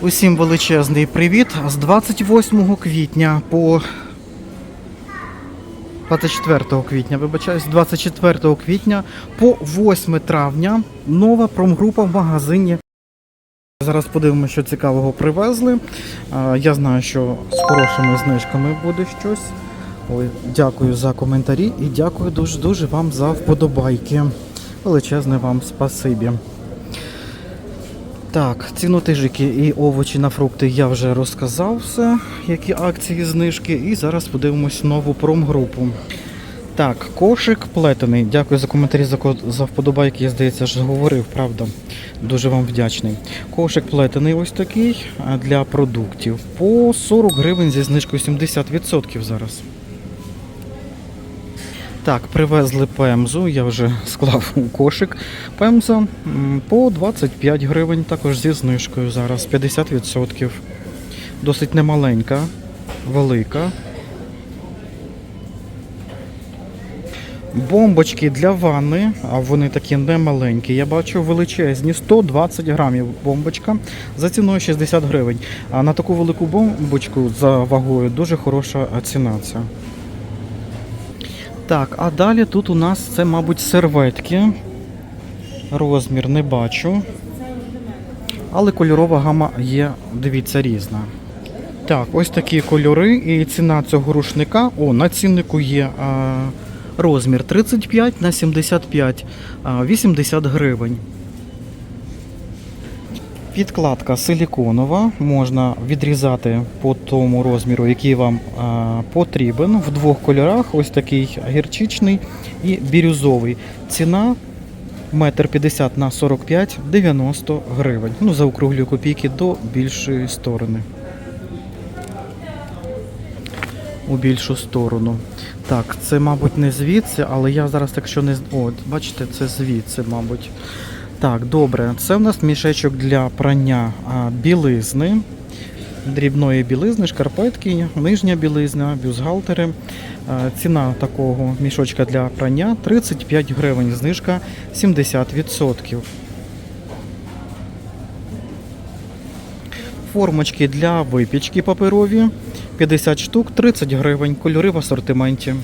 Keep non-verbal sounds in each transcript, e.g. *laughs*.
Усім величезний привіт. З 28 квітня по 24 квітня, вибачаюсь, з 24 квітня по 8 травня нова промгрупа в магазині. Зараз подивимося, що цікавого привезли. Я знаю, що з хорошими знижками буде щось. Ой, дякую за коментарі і дякую дуже-дуже вам за вподобайки. Величезне вам спасибі. Так, цінотижики і овочі на фрукти я вже розказав все, які акції, знижки. І зараз подивимось нову промгрупу. Так, кошик плетений. Дякую за коментарі, за, за вподобайки. Я здається, ж говорив, правда. Дуже вам вдячний. Кошик плетений ось такий для продуктів. По 40 гривень зі знижкою 70% зараз. Так, привезли пемзу, я вже склав у кошик. Пемза по 25 гривень, також зі знижкою зараз 50%. Досить немаленька, велика. Бомбочки для ванни, а вони такі немаленькі. Я бачу величезні 120 грамів бомбочка за ціною 60 гривень. А на таку велику бомбочку за вагою дуже хороша ціна. Ця. Так, а далі тут у нас це, мабуть, серветки. Розмір не бачу. Але кольорова гама є, дивіться, різна. Так, ось такі кольори і ціна цього рушника. О, на ціннику є а, розмір 35 на 75, а, 80 гривень. Підкладка силіконова, можна відрізати по тому розміру, який вам а, потрібен. В двох кольорах: ось такий гірчичний і бірюзовий. Ціна 1,50 м на 45 90 гривень. Ну, заокруглюю копійки до більшої сторони. У більшу сторону. Так, це, мабуть, не звідси, але я зараз, якщо не. О, бачите, це звідси, мабуть. Так, добре. Це в нас мішечок для прання білизни, дрібної білизни, шкарпетки, нижня білизна, бюстгальтери. А, Ціна такого мішочка для прання 35 гривень, знижка 70%. Формочки для випічки паперові 50 штук, 30 гривень, кольори в асортименті.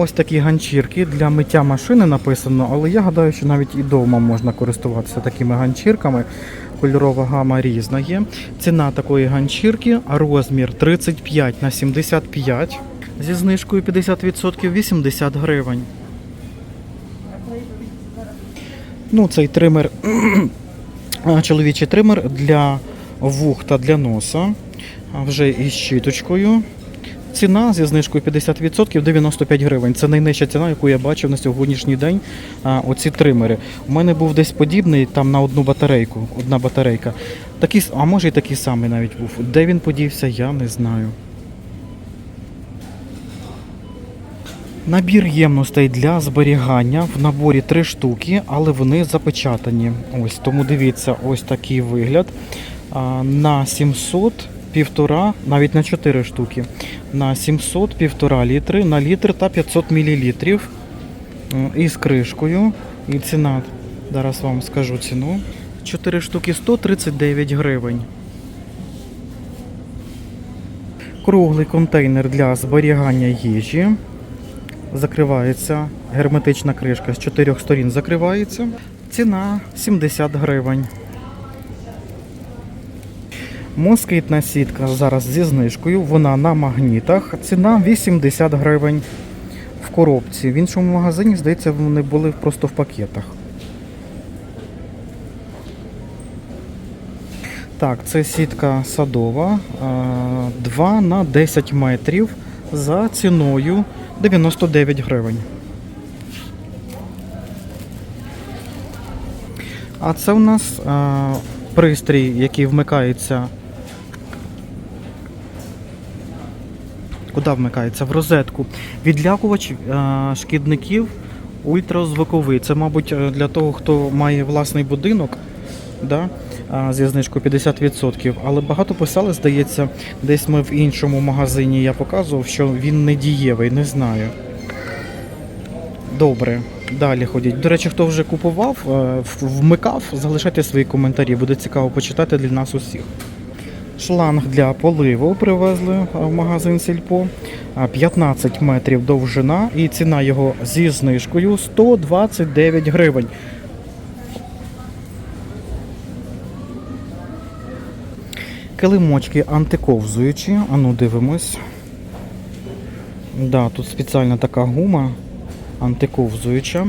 Ось такі ганчірки для миття машини написано, але я гадаю, що навіть і вдома можна користуватися такими ганчірками. Кольорова гама різна є. Ціна такої ганчірки, розмір 35 на 75 зі знижкою 50% 80 гривень. Ну, цей тример, *clears throat* чоловічий тример для вух та для носа, вже із щіточкою. Ціна зі знижкою 50% 95 гривень. Це найнижча ціна, яку я бачив на сьогоднішній день. А, оці тримери. У мене був десь подібний там на одну батарейку. Одна батарейка. Такий, а може і такий самий навіть був. Де він подівся, я не знаю. Набір ємностей для зберігання в наборі три штуки, але вони запечатані. Ось тому дивіться, ось такий вигляд. На 700 півтора, навіть на 4 штуки. На 700 півтора літри, на літр та 500 мілілітрів. М, І з кришкою. І ціна, зараз вам скажу ціну. 4 штуки 139 гривень. Круглий контейнер для зберігання їжі. Закривається герметична кришка з чотирьох сторін закривається. Ціна 70 гривень. Москитна сітка зараз зі знижкою. Вона на магнітах. Ціна 80 гривень в коробці. В іншому магазині, здається, вони були просто в пакетах. Так, це сітка садова 2 на 10 метрів за ціною 99 гривень. А це у нас пристрій, який вмикається. Куди вмикається? В розетку. Відлякувач шкідників ультразвуковий. Це, мабуть, е, для того, хто має власний будинок. Да? а, Зі знижкою 50%. Але багато писали, здається, десь ми в іншому магазині я показував, що він не дієвий, не знаю. Добре. далі ходять. До речі, хто вже купував, е, вмикав, залишайте свої коментарі, буде цікаво почитати для нас усіх. Шланг для поливу привезли в магазин Сільпо. 15 метрів довжина і ціна його зі знижкою 129 гривень. Килимочки антиковзуючі. Ану, дивимось. Да, тут спеціальна така гума антиковзуюча.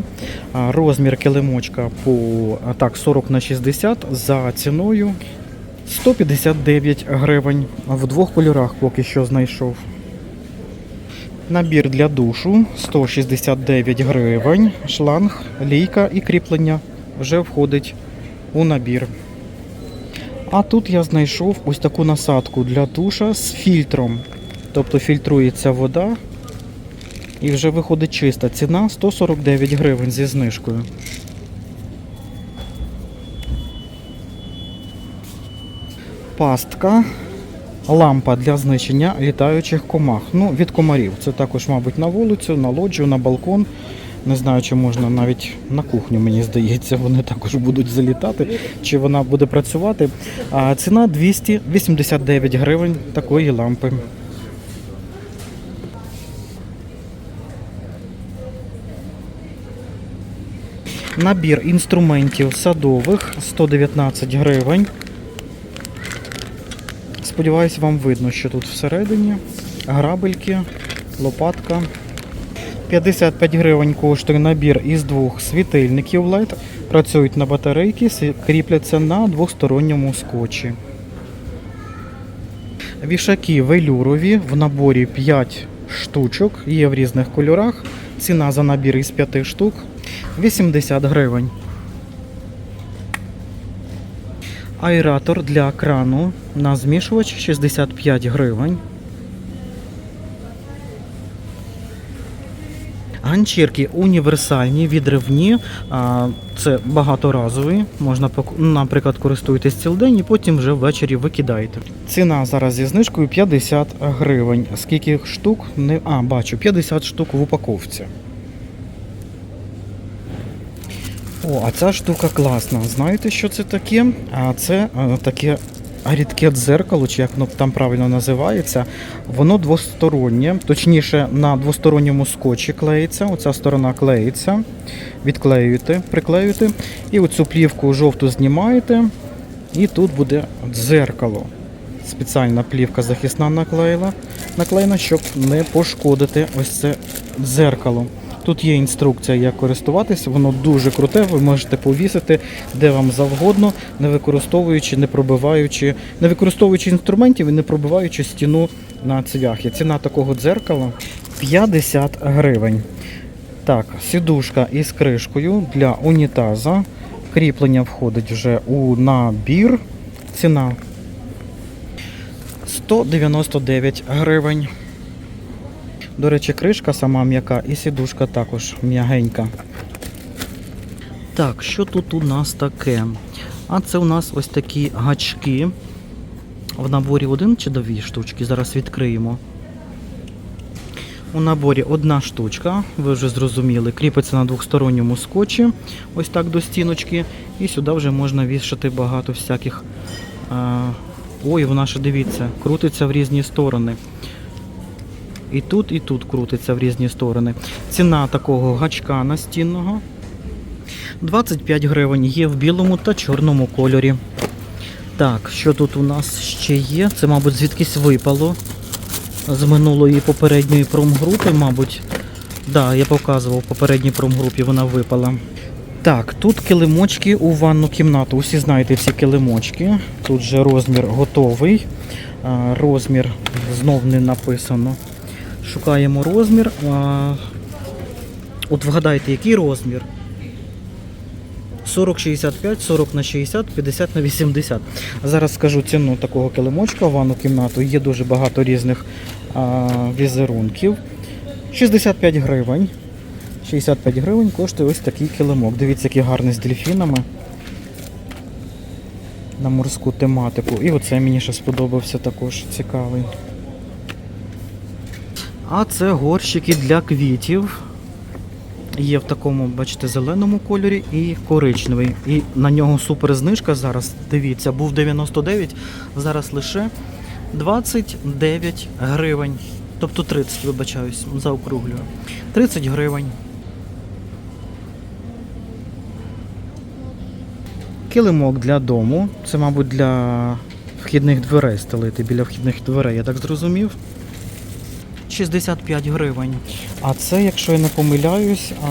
Розмір килимочка по так, 40 на 60 за ціною 159 гривень. В двох кольорах поки що знайшов. Набір для душу 169 гривень. Шланг, лійка і кріплення вже входить у набір. А тут я знайшов ось таку насадку для душа з фільтром. Тобто фільтрується вода і вже виходить чиста. Ціна 149 гривень зі знижкою. Пастка. Лампа для знищення літаючих комах. Ну, від комарів. Це також, мабуть, на вулицю, на лоджію, на балкон. Не знаю, чи можна навіть на кухню, мені здається, вони також будуть залітати, чи вона буде працювати. А ціна 289 гривень такої лампи. Набір інструментів садових 119 гривень. Сподіваюсь, вам видно, що тут всередині. Грабельки, лопатка. 55 гривень коштує набір із двох світильників LED. Працюють на батарейки, кріпляться на двосторонньому скотчі. Вішаки велюрові в наборі 5 штучок, є в різних кольорах. Ціна за набір із 5 штук 80 гривень. Аератор для крану на змішувач 65 гривень. Ганчірки універсальні, відривні, це багаторазові. Можна, наприклад, користуєтесь цілий день і потім вже ввечері викидаєте. Ціна зараз зі знижкою 50 гривень. Скільки штук? Не... А, бачу, 50 штук в упаковці. О, а ця штука класна. Знаєте, що це таке? А це е, таке рідке дзеркало, чи як воно там правильно називається. Воно двостороннє, точніше, на двосторонньому скотчі клеїться. Оця сторона клеїться. Відклеюєте, приклеюєте. І оцю плівку жовту знімаєте. І тут буде дзеркало. Спеціальна плівка захисна наклеїла, наклеєна, щоб не пошкодити ось це дзеркало. Тут є інструкція, як користуватися, воно дуже круте, ви можете повісити де вам завгодно, не використовуючи, не пробиваючи, не використовуючи інструментів і не пробиваючи стіну на цвяхи. Ціна такого дзеркала 50 гривень. Так, сідушка із кришкою для унітаза. Кріплення входить вже у набір. Ціна 199 гривень. До речі, кришка сама м'яка і сідушка також м'ягенька. Так, що тут у нас таке? А це у нас ось такі гачки. В наборі один чи дві штучки. Зараз відкриємо. У наборі одна штучка, ви вже зрозуміли, кріпиться на двосторонньому скотчі, ось так до стіночки. І сюди вже можна вішати багато всяких. Ой, вона ще дивіться, крутиться в різні сторони. І тут, і тут крутиться в різні сторони. Ціна такого гачка настінного 25 гривень є в білому та чорному кольорі. Так, що тут у нас ще є? Це, мабуть, звідкись випало з минулої попередньої промгрупи, мабуть. Да, я показував в попередній промгрупі, вона випала. Так, тут килимочки у ванну кімнату. Усі знаєте ці килимочки. Тут же розмір готовий. Розмір знов не написано. Шукаємо розмір. А, От вгадайте, який розмір? 40-65, 40 на 60, 50 на 80. Зараз скажу ціну такого килимочка в ванну кімнату. Є дуже багато різних а, візерунків. 65 гривень. 65 гривень коштує ось такий килимок. Дивіться, який гарний з дельфінами. На морську тематику. І оце мені ще сподобався також цікавий. А це горщики для квітів. Є в такому, бачите, зеленому кольорі і коричневий. І на нього супер знижка зараз. Дивіться, був 99, зараз лише 29 гривень. Тобто 30, вибачаюсь, заокруглюю. 30 гривень. Килимок для дому. Це, мабуть, для вхідних дверей стелити, біля вхідних дверей, я так зрозумів. 65 гривень. А це, якщо я не помиляюсь, а...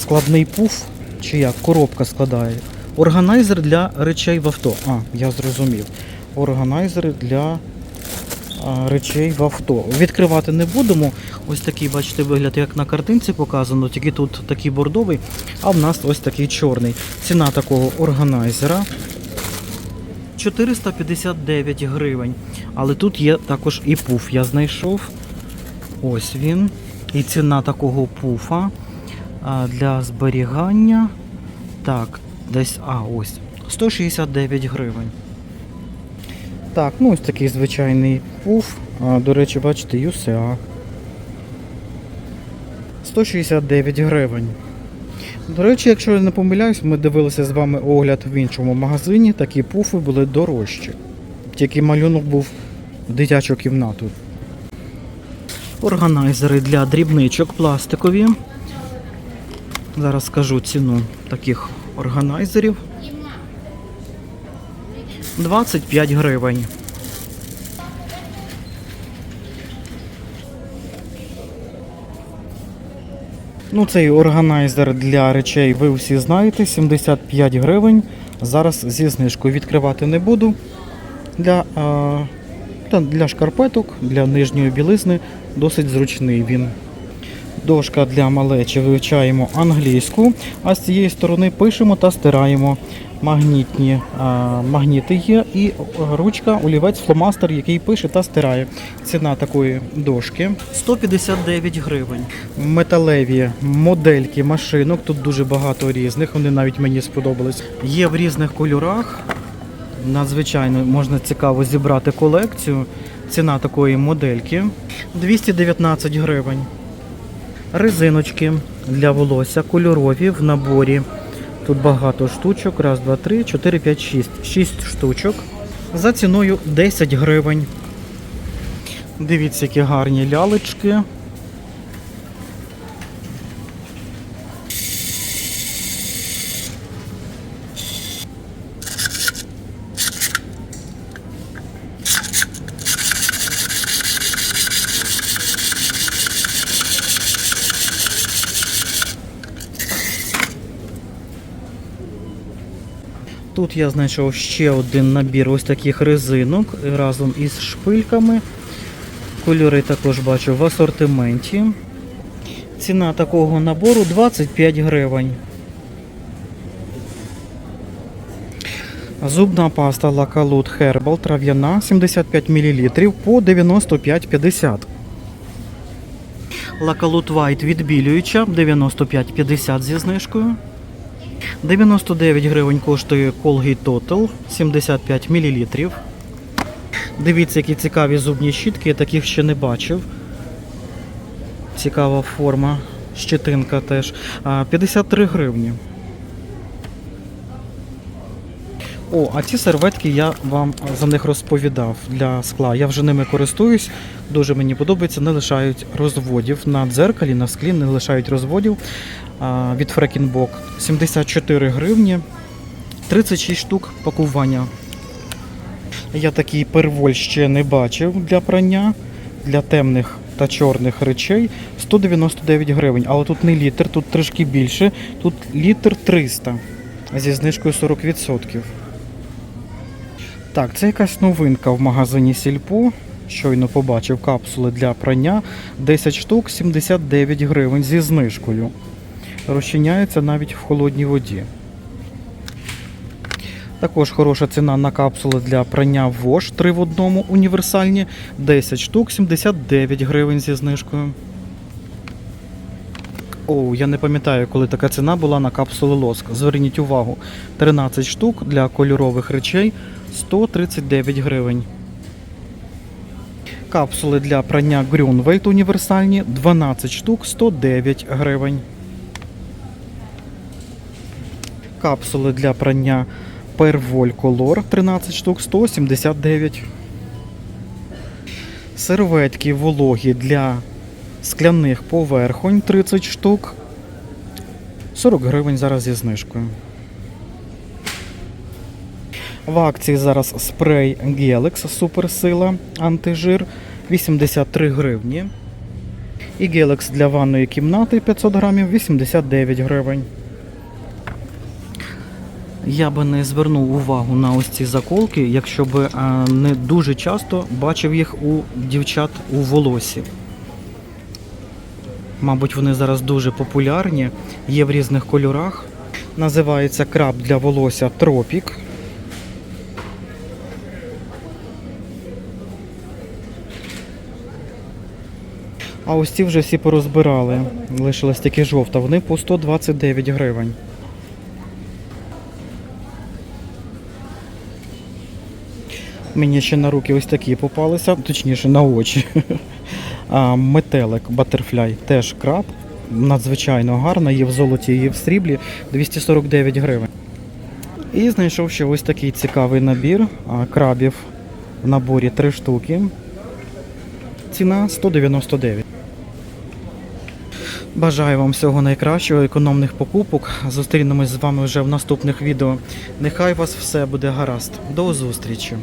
складний пуф, чи як, коробка складає. Органайзер для речей в авто. А, я зрозумів. Органайзери для а, речей в авто. Відкривати не будемо. Ось такий, бачите, вигляд, як на картинці показано, тільки тут такий бордовий, а в нас ось такий чорний. Ціна такого органайзера 459 гривень. Але тут є також і пуф. Я знайшов. Ось він. І ціна такого пуфа для зберігання. Так, десь, а, ось. 169 гривень. Так, ну ось такий звичайний пуф. А, до речі, бачите, UCA. 169 гривень. До речі, якщо я не помиляюсь, ми дивилися з вами огляд в іншому магазині, такі пуфи були дорожчі. Тільки малюнок був в дитячу кімнату. Органайзери для дрібничок пластикові. Зараз скажу ціну таких органайзерів. 25 гривень. Ну, цей органайзер для речей ви всі знаєте, 75 гривень. Зараз зі знижкою відкривати не буду. Для, а, для шкарпеток, для нижньої білизни досить зручний він. Дошка для малечі вивчаємо англійську, а з цієї сторони пишемо та стираємо. Магнітні а, магніти є і ручка, олівець, фломастер, який пише та стирає. Ціна такої дошки 159 гривень. Металеві модельки машинок. Тут дуже багато різних. Вони навіть мені сподобались. Є в різних кольорах. Надзвичайно можна цікаво зібрати колекцію. Ціна такої модельки 219 гривень. Резиночки для волосся кольорові в наборі. Тут багато штучок. Раз, два, три, чотири, п'ять, шість. Шість штучок. За ціною 10 гривень. Дивіться, які гарні лялечки. Тут я знайшов ще один набір ось таких резинок разом із шпильками. Кольори також бачу в асортименті. Ціна такого набору 25 гривень. Зубна паста Lacalute Herbal трав'яна 75 мл по 95,50. Lacalute White відбілююча 95,50 зі знижкою. 99 гривень коштує Colgate Total 75 мл. Дивіться, які цікаві зубні щітки, я таких ще не бачив. Цікава форма, щетинка теж. 53 гривні. О, а ці серветки я вам за них розповідав для скла. Я вже ними користуюсь, дуже мені подобається, не лишають розводів на дзеркалі, на склі не лишають розводів від Фрекінбок. 74 гривні, 36 штук пакування. Я такий перволь ще не бачив для прання, для темних та чорних речей 199 гривень. Але тут не літр, тут трішки більше, тут літр 300 зі знижкою 40%. Так, це якась новинка в магазині Сільпо. Щойно побачив капсули для прання 10 штук 79 гривень зі знижкою. Розчиняється навіть в холодній воді. Також хороша ціна на капсули для прання ВОЖ 3 в одному універсальні 10 штук 79 гривень зі знижкою. О, я не пам'ятаю, коли така ціна була на капсули лоск. Зверніть увагу, 13 штук для кольорових речей 139 гривень. Капсули для прання Grünwald універсальні 12 штук 109 гривень. Капсули для прання Pervol Color 13 штук 179. Серветки вологі для скляних поверхонь 30 штук. 40 гривень зараз зі знижкою. В акції зараз спрей Gelex Суперсила антижир 83 гривні. І Gelex для ванної кімнати 500 грамів 89 гривень. Я би не звернув увагу на ось ці заколки, якщо б не дуже часто бачив їх у дівчат у волосі. Мабуть, вони зараз дуже популярні, є в різних кольорах. Називається краб для волосся Тропік. А ось ці вже всі порозбирали. Лишилась тільки жовта. Вони по 129 гривень. Мені ще на руки ось такі попалися, точніше на очі. *laughs* А, метелик Butterfly теж краб. Надзвичайно гарна, є в золоті, є в сріблі 249 гривень. І знайшов ще ось такий цікавий набір крабів в наборі 3 штуки. Ціна 199. Бажаю вам всього найкращого, економних покупок. Зустрінемось з вами вже в наступних відео. Нехай вас все буде гаразд. До зустрічі!